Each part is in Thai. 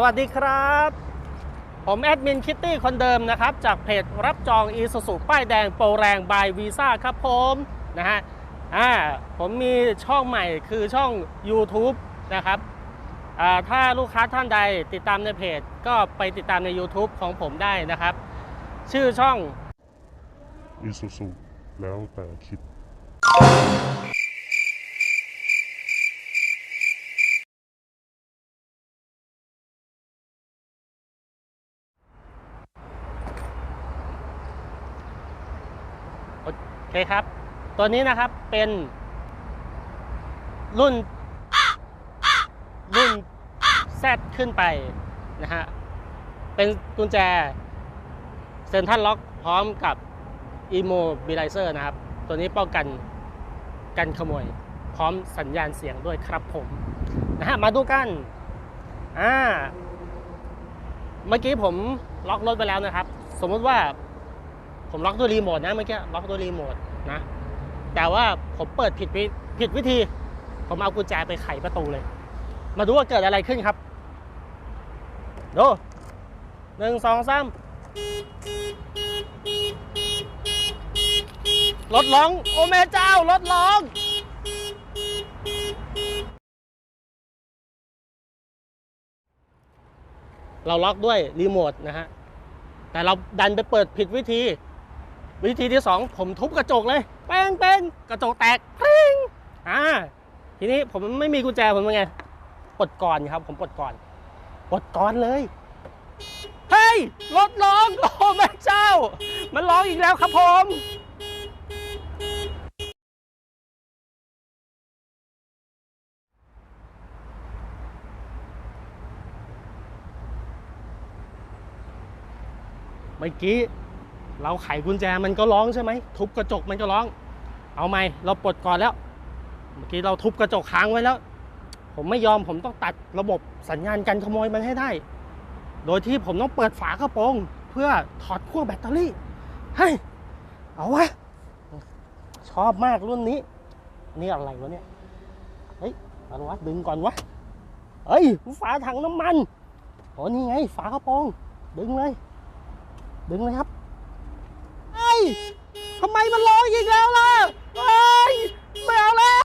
สวัสดีครับ ผมแอดมินคิตตี้คนเดิมนะครับ จากเพจรับจองอีสุสุป้ายแดงโปรแรงบายวีซ่าครับผมนะฮะอ่าผมมีช่องใหม่คือช่อง YouTube นะครับอ่าถ้าลูกค้าท่านใดติดตามในเพจ ก็ไปติดตามใน YouTube ของผมได้นะครับ ชื่อช่อง อีซูซูแล้วแต่คิด โอ เคครับ ตัวนี้นะครับเป็นรุ่น รุ่น Z ขึ้นไปนะฮะ เป็นกุญแจเซนทันล็อกพร้อมกับ Immobilizer นะครับ ตัวนี้ป้องกันกันขโมย พร้อมสัญญาณเสียงด้วยครับผม นะฮะ มาดูกัน อ่า เมื่อกี้ผมล็อกรถไปแล้วนะครับ สมมติว่า ผมล็อกด้วยรีโมทนะเมื่อกี้ล็อกด้วยรีโมทนะ แต่ว่าผมเปิดผิดวิผิดวิธี ผมเอากุญแจไปไขประตูเลย มาดูว่าเกิดอะไรขึ้นครับดูหนึ่งสองสามรถร้อง โอแม่เจ้ารถร้องเราล็อกด้วยรีโมทนะฮะ แต่เราดันไปเปิดผิดวิธี วิธีที่สองผมทุบกระจกเลยแป้งแป้งกระจกแตกพริ้งอ่าทีนี้ผมไม่มีกุญแจผมเป็นไงปลดก่อนครับ ผมปลดก่อนปลดก่อนเลยเฮ้ยรถร้องโอ้แม่เจ้า มันร้องอีกแล้วครับผมเมื่อกี้ เราไขกุญแจมันก็ร้องใช่ไหมทุบกระจกมันก็ร้อง เอาไหมเราปลดก่อนแล้ว เมื่อกี้เราทุบกระจกค้างไว้แล้ว ผมไม่ยอมผมต้องตัดระบบสัญญาณการขโมยมันให้ได้ โดยที่ผมต้องเปิดฝากระโปรง เพื่อถอดขั้วแบตเตอรี่เฮ้ยเอาวะชอบมากรุ่นนี้นี่อะไรวะเนี่ยเฮ้ยอะไรวะดึงก่อนวะเฮ้ยฝาถังน้ำมันโอ้นี่ไง ฝากระโปรงดึงเลย ดึงเลยครับ ทำไมมันร้องอีกแล้วล่ะเฮ้ยไม่เอาแล้ว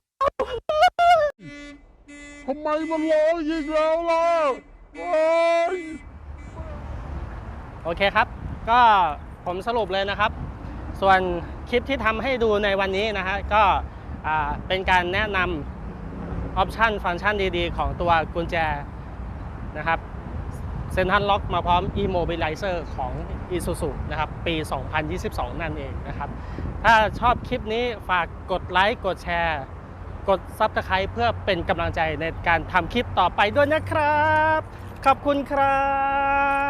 ทำไมมันร้องอีกแล้วล่ะโอ้ยโอเคครับ ก็ผมสรุปเลยนะครับ ส่วนคลิปที่ทำให้ดูในวันนี้นะฮะก็อ่าเป็นการแนะนำออปชันฟังก์ชันดีๆ ของตัวกุญแจนะครับ เซนทันล็อกมาพร้อม Immobilizer ของ Isuzu นะครับ ปี 2022 นั่นเองนะครับ ถ้าชอบคลิปนี้ฝากกดไลค์ กดแชร์ กด Subscribe เพื่อเป็นกำลังใจในการทำคลิปต่อไปด้วยนะครับ ขอบคุณครับ